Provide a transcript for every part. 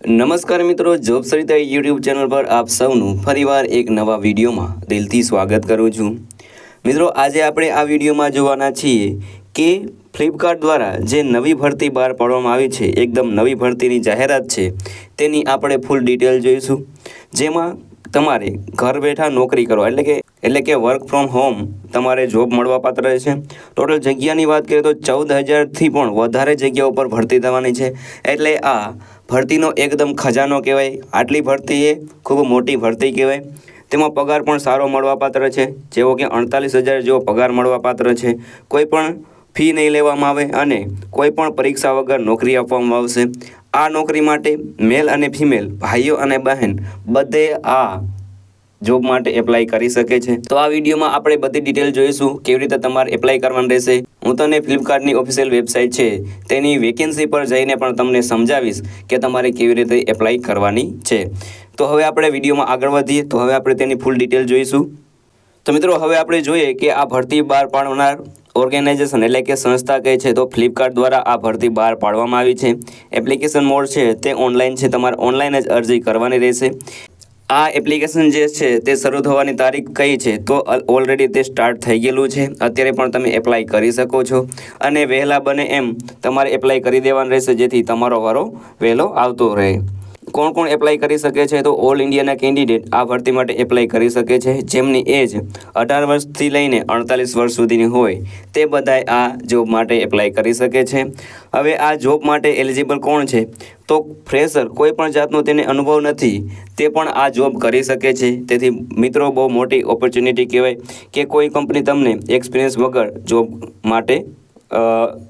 નમસ્કાર મિત્રો, job Sarita YouTube channel પર આપ સૌનું ફરીવાર એક નવા વિડીયોમાં દિલથી સ્વાગત કરું છું. મિત્રો, આજે આપણે આ વિડીયોમાં જોવાના છીએ કે ફ્લિપકાર્ટ દ્વારા જે નવી ભરતી બહાર પાડવામાં આવી છે, એકદમ નવી ભરતીની જાહેરાત છે, તેની આપણે ફૂલ ડિટેલ જોઈશું. જેમાં તમારે ઘર બેઠા નોકરી કરો એટલે કે એટલે કે વર્ક ફ્રોમ હોમ તમારે જોબ મળવાપાત્ર છે. ટોટલ જગ્યાની વાત કરીએ તો ચૌદ હજારથી પણ વધારે જગ્યા ઉપર ભરતી થવાની છે. એટલે આ ભરતીનો એકદમ ખજાનો કહેવાય. આટલી ભરતી એ ખૂબ મોટી ભરતી કહેવાય. તેમાં પગાર પણ સારો મળવાપાત્ર છે. જેવો કે અડતાલીસ હજાર જેવો પગાર મળવાપાત્ર છે. કોઈ પણ ફી નહીં લેવામાં આવે અને કોઈ પણ પરીક્ષા વગર નોકરી આપવામાં આવશે. આ નોકરી માટે મેલ અને ફિમેલ ભાઈઓ અને બહેન, બધે આ જોબ માટે એપ્લાય કરી શકે છે. તો આ વિડીયોમાં આપણે બધી ડિટેલ જોઈશું, કેવી રીતે તમારે એપ્લાય કરવાનું રહેશે. હું તને ફ્લિપકાર્ટની ઓફિશિયલ વેબસાઇટ છે, તેની વેકેન્સી પર જઈને પણ તમને સમજાવીશ કે તમારે કેવી રીતે એપ્લાય કરવાની છે. તો હવે આપણે વિડીયોમાં આગળ વધીએ, તો હવે આપણે તેની ફૂલ ડિટેલ જોઈશું. તો મિત્રો, હવે આપણે જોઈએ કે આ ભરતી બહાર પાડનાર ઓર્ગેનાઇઝેશન એટલે કે સંસ્થા કહે છે, તો ફ્લિપકાર્ટ દ્વારા આ ભરતી બહાર પાડવામાં આવી છે. એપ્લિકેશન મોડ છે, તે ઓનલાઈન છે, તમારે ઓનલાઈન જ અરજી કરવાની રહેશે. આ એપ્લિકેશન જે છે તે શરૂ થવાની તારીખ કઈ છે? તો ઓલરેડી તે સ્ટાર્ટ થઈ ગયેલું છે. અત્યારે પણ તમે એપ્લાય કરી શકો છો. અને વહેલા બને એમ તમારે એપ્લાય કરી દેવાનું રહેશે, જેથી તમારો વારો વહેલો આવતો રહે. કોણ કોણ એપ્લાય કરી શકે છે તો ઓલ ઇન્ડિયાના કેન્ડિડેટ આ ભરતી માટે એપ્લાય કરી શકે છે. જેમની એજ અઢાર વર્ષથી લઈને અડતાલીસ વર્ષ સુધીની હોય તે બધાય આ જોબ માટે એપ્લાય કરી શકે છે. હવે આ જોબ માટે એલિજિબલ કોણ છે? તો ફ્રેશર કોઈ પણ જાતનો તેને અનુભવ નથી, તે પણ આ જોબ કરી શકે છે. તેથી મિત્રો, બહુ મોટી ઓપોર્ચ્યુનિટી કહેવાય કે કોઈ કંપની તમને એક્સપિરિયન્સ વગર જોબ માટે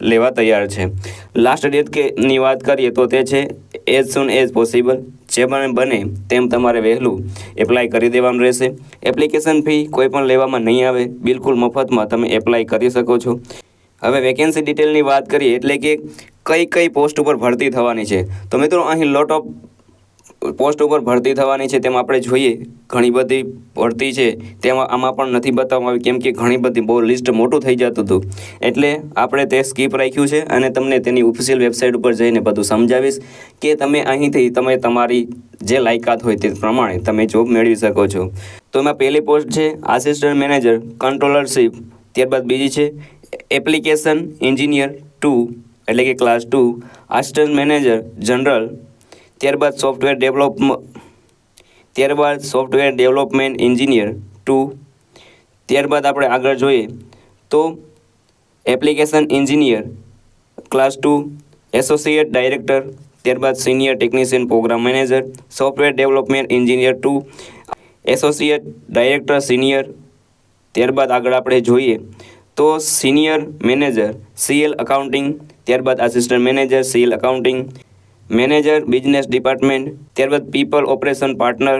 લેવા તૈયાર છે. લાસ્ટ ડેટ કે ની વાત કરીએ તો તે છે એઝ સુન એઝ પોસિબલ જે પણ બને તેમ તમારે વહેલું એપ્લાય કરી દેવાનું રહેશે. એપ્લિકેશન ફી કોઈ પણ લેવામાં નહીં આવે. બિલકુલ મફતમાં તમે એપ્લાય કરી શકો છો. હવે વેકેન્સી ડિટેલની વાત કરીએ એટલે કે કઈ કઈ પોસ્ટ ઉપર ભરતી થવાની છે. તો મિત્રો, અહીં લોટ ઓફ પોસ્ટ ઉપર ભરતી થવાની છે તેમાં આપણે જોઈએ. ઘણી બધી ભરતી છે તેમાં આમાં પણ નથી બતાવવામાં આવી, કેમ કે ઘણી બધી બહુ લિસ્ટ મોટું થઈ જતું હતું. એટલે આપણે તે સ્કીપ રાખ્યું છે અને તમને તેની ઓફિશિયલ વેબસાઇટ ઉપર જઈને બધું સમજાવીશ કે તમે અહીંથી તમે તમારી જે લાયકાત હોય તે પ્રમાણે તમે જોબ મેળવી શકો છો. તો એમાં પહેલી પોસ્ટ છે આસિસ્ટન્ટ મેનેજર કંટ્રોલરશીપ ત્યારબાદ બીજી છે એપ્લિકેશન એન્જિનિયર ટુ એટલે કે class two assistant manager general ત્યારબાદ સોફ્ટવેર ડેવલપ ત્યારબાદ સોફ્ટવેર ડેવલપમેન્ટ એન્જિનિયર ટુ ત્યારબાદ આપણે આગળ જોઈએ તો application engineer class two associate director ત્યારબાદ senior technician program manager software development engineer two associate director senior ત્યારબાદ આગળ આપણે જોઈએ તો સિનિયર મેનેજર સીએલ અકાઉન્ટિંગ ત્યારબાદ assistant manager CL accounting manager, business department, ત્યારબાદ people operation partner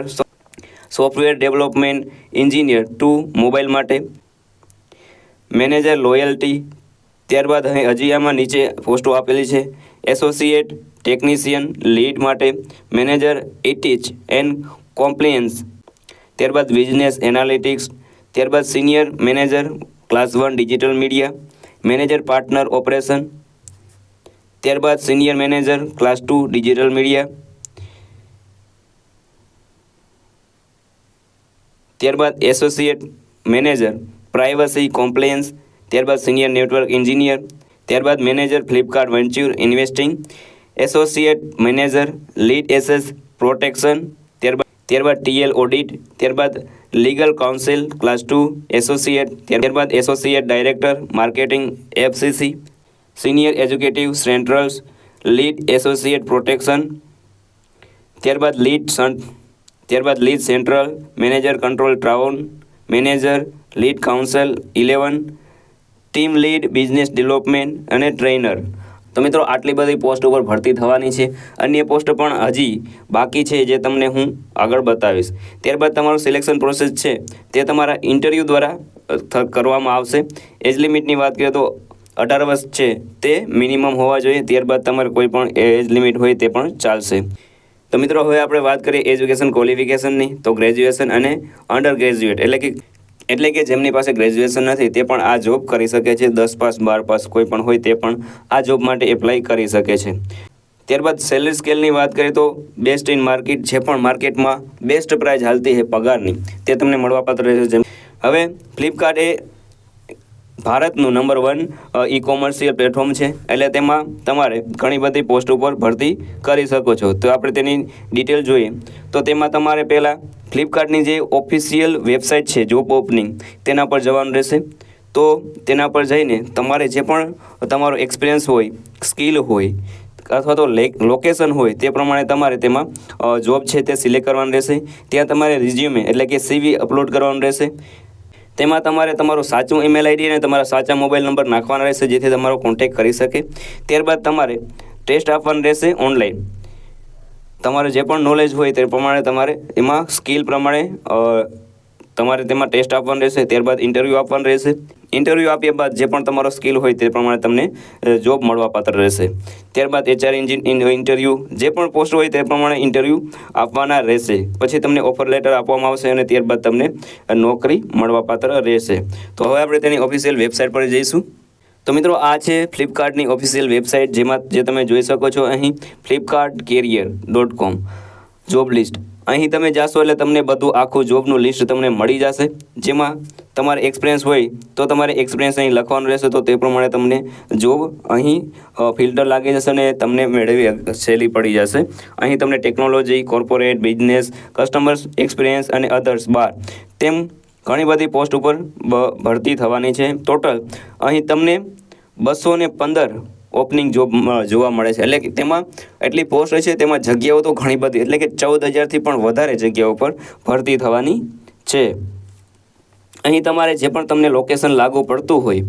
software development engineer two mobile માટે. Manager loyalty, ત્યારબાદ અહીં હજી આમાં નીચે પોસ્ટો આપેલી છે. એસોસિએટ ટેકનિશિયન લીડ માટે. મેનેજર ઇટીચ એન્ડ કોમ્પ્લિયન્સ, ત્યારબાદ બિઝનેસ એનાલિટિક્સ, ત્યારબાદ senior manager, class one digital media. Manager partner operation ત્યારબાદ senior manager class two digital media ત્યારબાદ એસોસિએટ મેનેજર પ્રાઇવસી કોમ્પ્લાયન્સ ત્યારબાદ સિનિયર નેટવર્ક એન્જિનિયર ત્યારબાદ manager Flipkart venture investing associate manager lead ashes protection ત્યારબાદ ત્યારબાદ TL audit ત્યારબાદ legal counsel class two associate ત્યારબાદ associate director marketing FCC senior executive centrals lead associate protection ત્યારબાદ lead ત્યારબાદ lead central manager control tower manager lead counsel eleven team lead business development અને trainer તો મિત્રો, આટલી બધી post ઉપર ભરતી થવાની છે. અન્ય પોસ્ટ પણ હજી બાકી છે જે તમને હું આગળ બતાવીશ. ત્યારબાદ તમારું સિલેક્શન પ્રોસેસ છે તે તમારા ઇન્ટરવ્યૂ દ્વારા કરવામાં આવશે. એજ લિમિટની વાત કરીએ તો અઢાર વર્ષ છે તે મિનિમમ હોવા જોઈએ, ત્યારબાદ તમારે કોઈ પણ એજ લિમિટ હોય તે પણ ચાલશે. તો મિત્રો, હવે આપણે વાત કરીએ એજ્યુકેશન ક્વોલિફિકેશનની તો ગ્રેજ્યુએશન અને અંડર ગ્રેજ્યુએટ એટલે કે એટલે કે જેમની પાસે ગ્રેજ્યુએશન નથી, તે પણ આ જોબ કરી શકે છે. દસ પાસ, બાર પાસ કોઈ પણ હોય તે પણ આ જોબ માટે એપ્લાય કરી શકે છે. ત્યારબાદ સેલરી સ્કેલની વાત કરીએ તો બેસ્ટ ઇન માર્કેટ જે પણ માર્કેટમાં બેસ્ટ પ્રાઇસ હાલતી છે પગારની, તે તમને મળવાપાત્ર રહેશે. જેમ હવે ફ્લિપકાર્ટ એ ભારતનું number one e commercial platform છે. એટલે તેમાં તમારે ઘણી બધી પોસ્ટ ઉપર ભરતી કરી શકો છો. તો આપણે તેની ડિટેલ જોઈએ. તો તેમાં તમારે પહેલાં ફ્લિપકાર્ટની જે ઓફિશિયલ વેબસાઇટ છે જોબ ઓપનિંગ તેના પર જવાનું રહેશે. તો તેના પર જઈને તમારે જે પણ તમારો એક્સપિરિયન્સ હોય સ્કિલ હોય, અથવા તો લોકેશન હોય, તે પ્રમાણે તમારે તેમાં જોબ છે તે સિલેક્ટ કરવાનું રહેશે. ત્યાં તમારે રિઝ્યુમે એટલે કે સીવી અપલોડ કરવાનું રહેશે. તેમાં તમારે તમારું સાચું ઈમેલ આઈડી અને તમારા સાચા મોબાઈલ નંબર નાખવાના રહેશે, જેથી તમારો કોન્ટેક્ટ કરી શકે. ત્યારબાદ તમારે ટેસ્ટ આપવાનું રહેશે ઓનલાઈન તમારે જે પણ નોલેજ હોય તે પ્રમાણે તમારે એમાં સ્કિલ પ્રમાણે તમારે તેમાં ટેસ્ટ આપવાનું રહેશે. ત્યારબાદ ઇન્ટરવ્યૂ આપવાનું રહેશે. ઇન્ટરવ્યૂ આપ્યા બાદ જે પણ તમારો સ્કિલ હોય તે પ્રમાણે તમને જોબ મળવાપાત્ર રહેશે. ત્યારબાદ એચઆર એન્જિન ઇન્ટરવ્યૂ, જે પણ પોસ્ટ હોય તે પ્રમાણે ઇન્ટરવ્યૂ આપવાના રહેશે. પછી તમને ઓફર લેટર આપવામાં આવશે અને ત્યારબાદ તમને નોકરી મળવાપાત્ર રહેશે. તો હવે આપણે તેની ઓફિશિયલ વેબસાઇટ પર જઈશું. તો મિત્રો, આ છે ફ્લિપકાર્ટની ઓફિશિયલ વેબસાઇટ, જેમાં, જે તમે જોઈ શકો છો અહીં Flipkart career dot com, job list. અહીં તમે જાશો એટલે તમને બધું આખું જોબનું લિસ્ટ તમને મળી જશે. જેમાં તમારે એક્સપિરિયન્સ હોય તો તમારે એક્સપિરિયન્સ અહીં લખવાનું રહેશે તો તે પ્રમાણે તમને જોબ અહીં ફિલ્ટર લાગી જશે અને તમને મેળવી સહેલી પડી જશે. અહીં તમને technology corporate business customers experience અને અધર્સ બાર તેમ ઘણી બધી પોસ્ટ ઉપર ભરતી થવાની છે. ટોટલ અહીં તમને બસો ને પંદર ઓપનિંગ જોબ જોવા મળે છે. એટલે કે તેમાં એટલી પોસ્ટ છે, તેમાં જગ્યાઓ તો ઘણી બધી, એટલે કે ચૌદ હજારથી પણ વધારે જગ્યાઓ પર ભરતી થવાની છે. અહીં તમારે જે પણ તમને લોકેશન લાગુ પડતું હોય,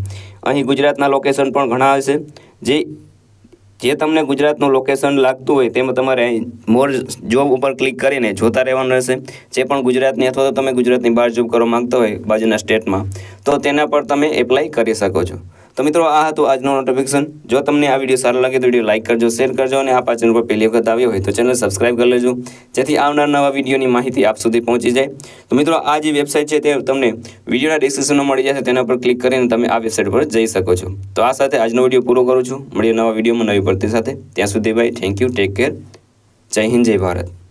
અહીં ગુજરાતના લોકેશન પણ ઘણા હશે. જે જે તમને ગુજરાતનું લોકેશન લાગતું હોય તેમાં તમારે મોર જોબ ઉપર ક્લિક કરીને જોતા રહેવાનું રહેશે. જે પણ ગુજરાતની અથવા તો તમે ગુજરાતની બહાર જોબ કરવા માગતા હોય બાજુના સ્ટેટમાં તો તેના પર તમે એપ્લાય કરી શકો છો. તો મિત્રો, આ હતું આજનું નોટિફિકેશન જો તમને આ વીડિયો સારો લાગે તો વીડિયો લાઇક કરજો શેર કરજો અને આ ચેનલ પર પહેલી વખત આવ્યો હોય તો ચેનલ સબસ્ક્રાઇબ કરી લેજો. જેથી આવનાર નવા વિડીયોની માહિતી આપ સુધી પહોંચી જાય. તો મિત્રો, આ જે વેબસાઇટ છે તે તમને વિડીયોના ડિસ્ક્રિપ્શનમાં મળી જશે. તેના પર ક્લિક કરીને તમે આ વેબસાઇટ પર જઈ શકો છો. તો આ સાથે આજનો વીડિયો પૂરો કરું છું. મળીએ નવા વિડીયોમાં નવી ભરતી સાથે. ત્યાં સુધી ભાઈ થેન્ક યુ ટેક કેર જય હિન્દ, જય ભારત.